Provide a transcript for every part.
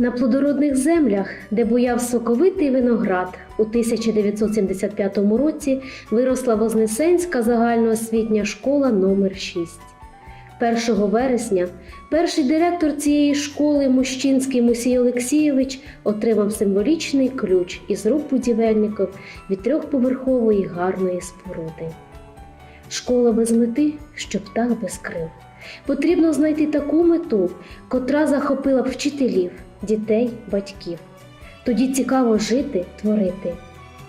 На плодородних землях, де буяв соковитий виноград, у 1975 році виросла Вознесенська загальноосвітня школа номер 6 1 вересня перший директор цієї школи Мущинський Мусій Олексійович отримав символічний ключ із рук будівельників від трьохповерхової гарної споруди. Школа без мети, щоб птах без крил. Потрібно знайти таку мету, котра захопила б вчителів, дітей, батьків. Тоді цікаво жити, творити.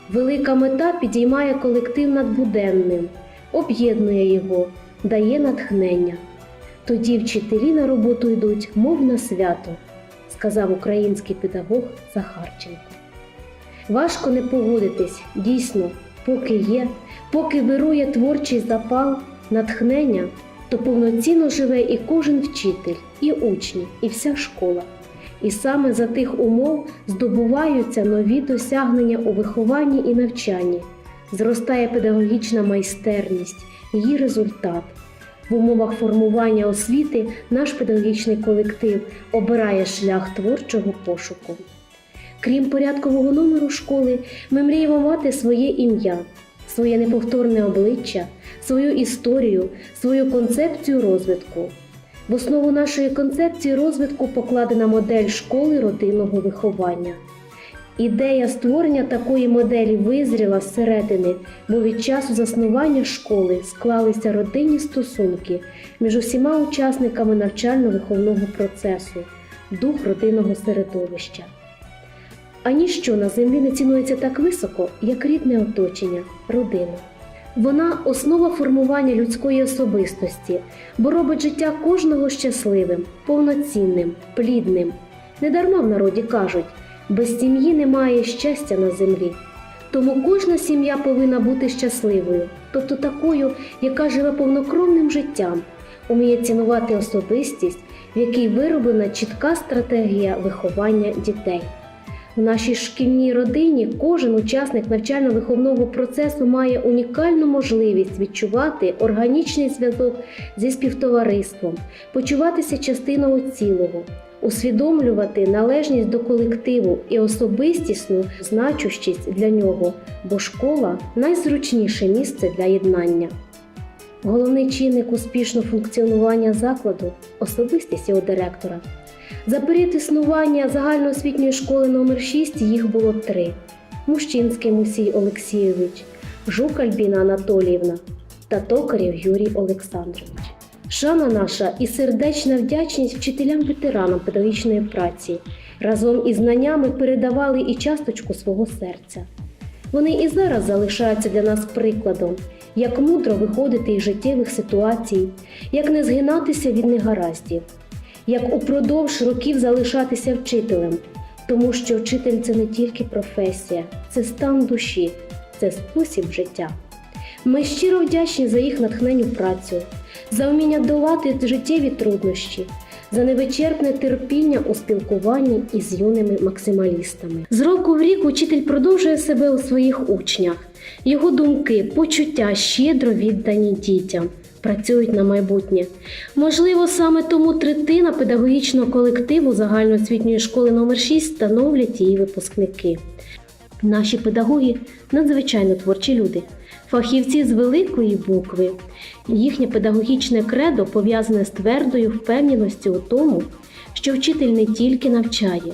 Велика мета підіймає колектив над буденним, об'єднує його, дає натхнення. Тоді вчителі на роботу йдуть, мов на свято, сказав український педагог Захарченко. Важко не погодитись, дійсно, поки є, поки вирує творчий запал, натхнення, то повноцінно живе і кожен вчитель, і учні, і вся школа. І саме за тих умов здобуваються нові досягнення у вихованні і навчанні, зростає педагогічна майстерність, її результат. В умовах формування освіти наш педагогічний колектив обирає шлях творчого пошуку. Крім порядкового номеру школи, ми мріємо мати своє ім'я, своє неповторне обличчя, свою історію, свою концепцію розвитку. В основу нашої концепції розвитку покладена модель школи родинного виховання. Ідея створення такої моделі визріла зсередини, бо від часу заснування школи склалися родинні стосунки між усіма учасниками навчально-виховного процесу, дух родинного середовища. А ніщо на землі не цінується так високо, як рідне оточення, родина. Вона основа формування людської особистості, бо робить життя кожного щасливим, повноцінним, плідним. Недарма в народі кажуть, без сім'ї немає щастя на землі. Тому кожна сім'я повинна бути щасливою, тобто такою, яка живе повнокровним життям, уміє цінувати особистість, в якій вироблена чітка стратегія виховання дітей. В нашій шкільній родині кожен учасник навчально-виховного процесу має унікальну можливість відчувати органічний зв'язок зі співтовариством, почуватися частиною цілого, усвідомлювати належність до колективу і особистісну значущість для нього, бо школа найзручніше місце для єднання. Головний чинник успішного функціонування закладу особистість його директора. За період існування загальноосвітньої школи номер 6 їх було три: Мущинський Мусій Олексійович, Жук Альбіна Анатоліївна та Токарєв Юрій Олександрович. Шана наша і сердечна вдячність вчителям-ветеранам педагогічної праці разом із знаннями передавали і часточку свого серця. Вони і зараз залишаються для нас прикладом, як мудро виходити із життєвих ситуацій, як не згинатися від негараздів, як упродовж років залишатися вчителем, тому що вчитель це не тільки професія, це стан душі, це спосіб життя. Ми щиро вдячні за їх натхненню працю, за вміння долати життєві труднощі, за невичерпне терпіння у спілкуванні із юними максималістами. З року в рік учитель продовжує себе у своїх учнях. Його думки, почуття щедро віддані дітям, працюють на майбутнє. Можливо, саме тому третина педагогічного колективу загальноосвітньої школи номер 6 становлять її випускники. Наші педагоги надзвичайно творчі люди, фахівці з великої букви. Їхнє педагогічне кредо пов'язане з твердою впевненістю у тому, що вчитель не тільки навчає,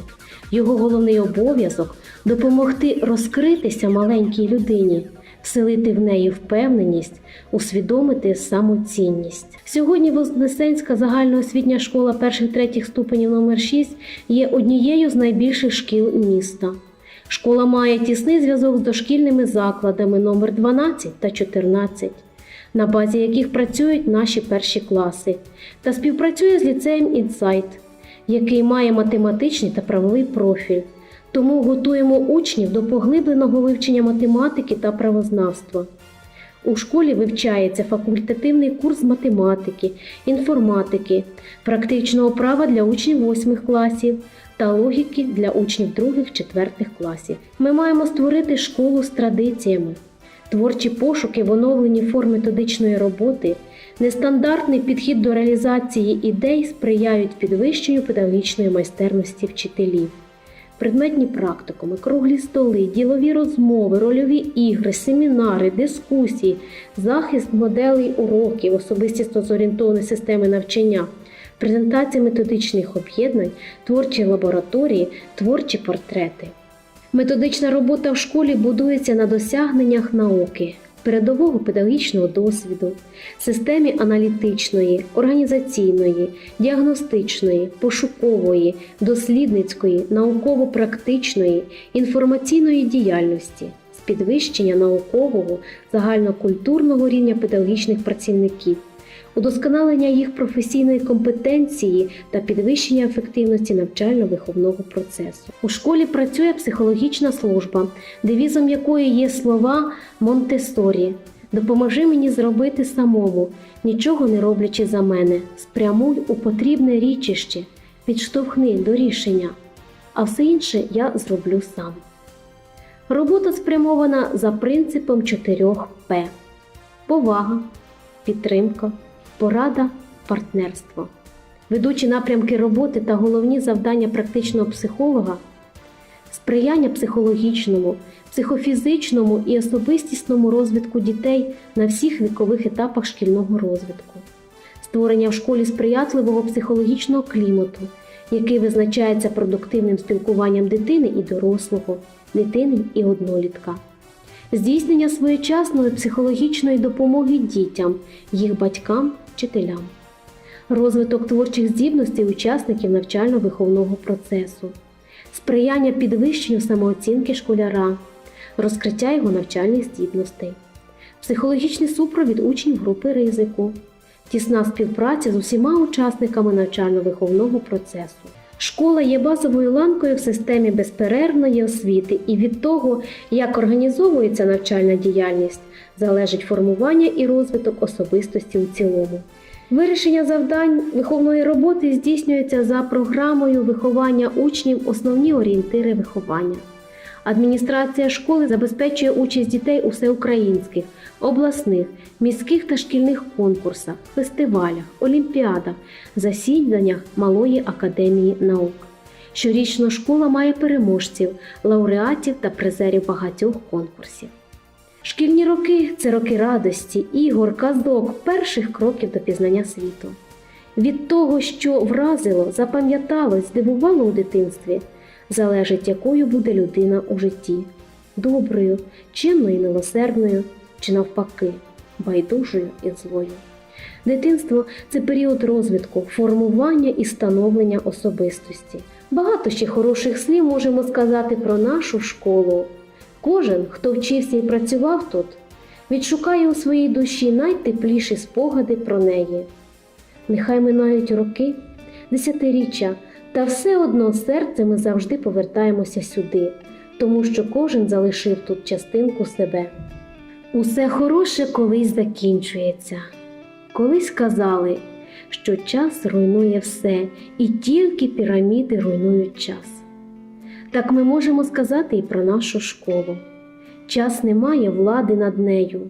його головний обов'язок допомогти розкритися маленькій людині, вселити в неї впевненість, усвідомити самоцінність. Сьогодні Вознесенська загальноосвітня школа перших третіх ступенів номер 6 є однією з найбільших шкіл міста. Школа має тісний зв'язок з дошкільними закладами номер 12 та 14, на базі яких працюють наші перші класи, та співпрацює з ліцеєм «Інсайт», який має математичний та правовий профіль. Тому готуємо учнів до поглибленого вивчення математики та правознавства. У школі вивчається факультативний курс математики, інформатики, практичного права для учнів 8 класів та логіки для учнів 2-4 класів. Ми маємо створити школу з традиціями. Творчі пошуки в оновленні форм методичної роботи Нестандартний підхід до реалізації ідей сприяють підвищенню педагогічної майстерності вчителів. Предметні практикуми, круглі столи, ділові розмови, рольові ігри, семінари, дискусії, захист моделей уроків, особистісно зорієнтовані системи навчання, презентація методичних об'єднань, творчі лабораторії, творчі портрети. Методична робота в школі будується на досягненнях науки, передового педагогічного досвіду, системі аналітичної, організаційної, діагностичної, пошукової, дослідницької, науково-практичної, інформаційної діяльності, підвищення наукового, загальнокультурного рівня педагогічних працівників, удосконалення їх професійної компетенції та підвищення ефективності навчально-виховного процесу. У школі працює психологічна служба, девізом якої є слова Монтесорі. Допоможи мені зробити самому, нічого не роблячи за мене, спрямуй у потрібне річище, підштовхни до рішення, а все інше я зроблю сам. Робота спрямована за принципом 4 П: повага, підтримка, порада, партнерство. Ведучі напрямки роботи та головні завдання практичного психолога сприяння психологічному, психофізичному і особистісному розвитку дітей на всіх вікових етапах шкільного розвитку, створення в школі сприятливого психологічного клімату, який визначається продуктивним спілкуванням дитини і дорослого, дитини і однолітка, здійснення своєчасної психологічної допомоги дітям, їх батькам, вчителям, розвиток творчих здібностей учасників навчально-виховного процесу. Сприяння підвищенню самооцінки школяра, розкриття його навчальних здібностей, психологічний супровід учнів групи ризику, тісна співпраця з усіма учасниками навчально-виховного процесу. Школа є базовою ланкою в системі безперервної освіти, і від того, як організовується навчальна діяльність, залежить формування і розвиток особистості у цілому. Вирішення завдань виховної роботи здійснюється за програмою виховання учнів основні орієнтири виховання. Адміністрація школи забезпечує участь дітей у всеукраїнських, обласних, міських та шкільних конкурсах, фестивалях, олімпіадах, засіданнях Малої академії наук. Щорічно школа має переможців, лауреатів та призерів багатьох конкурсів. Шкільні роки це роки радості, ігор, казок, перших кроків до пізнання світу. Від того, що вразило, запам'яталось, здивувало у дитинстві, залежить, якою буде людина у житті доброю, чинною, милосердною, чи навпаки, байдужою і злою. Дитинство це період розвитку, формування і становлення особистості. Багато ще хороших слів можемо сказати про нашу школу. Кожен, хто вчився і працював тут, відшукає у своїй душі найтепліші спогади про неї. Нехай минають роки, десятиріччя, та все одно серцем ми завжди повертаємося сюди, тому що кожен залишив тут частинку себе. Усе хороше колись закінчується. Колись казали, що час руйнує все, і тільки піраміди руйнують час. Так ми можемо сказати і про нашу школу. Час не має влади над нею.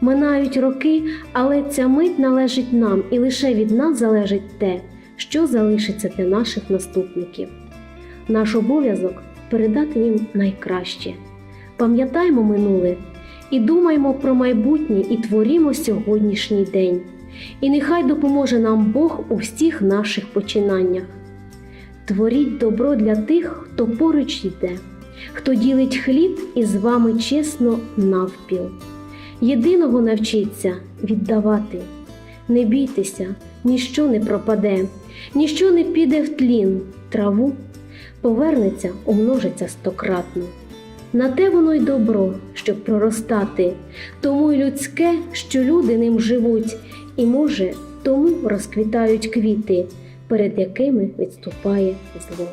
Минають роки, але ця мить належить нам, і лише від нас залежить те, що залишиться для наших наступників. Наш обов'язок передати їм найкраще. Пам'ятаймо минуле і думаймо про майбутнє і творімо сьогоднішній день. І нехай допоможе нам Бог у всіх наших починаннях. Творіть добро для тих, хто поруч йде, хто ділить хліб і з вами чесно навпіл. Єдиного навчіться віддавати. Не бійтеся, ніщо не пропаде, ніщо не піде в тлін, траву повернеться, умножиться стократно. На те воно й добро, щоб проростати, тому й людське, що люди ним живуть, і, може, тому розквітають квіти, перед якими відступає зло.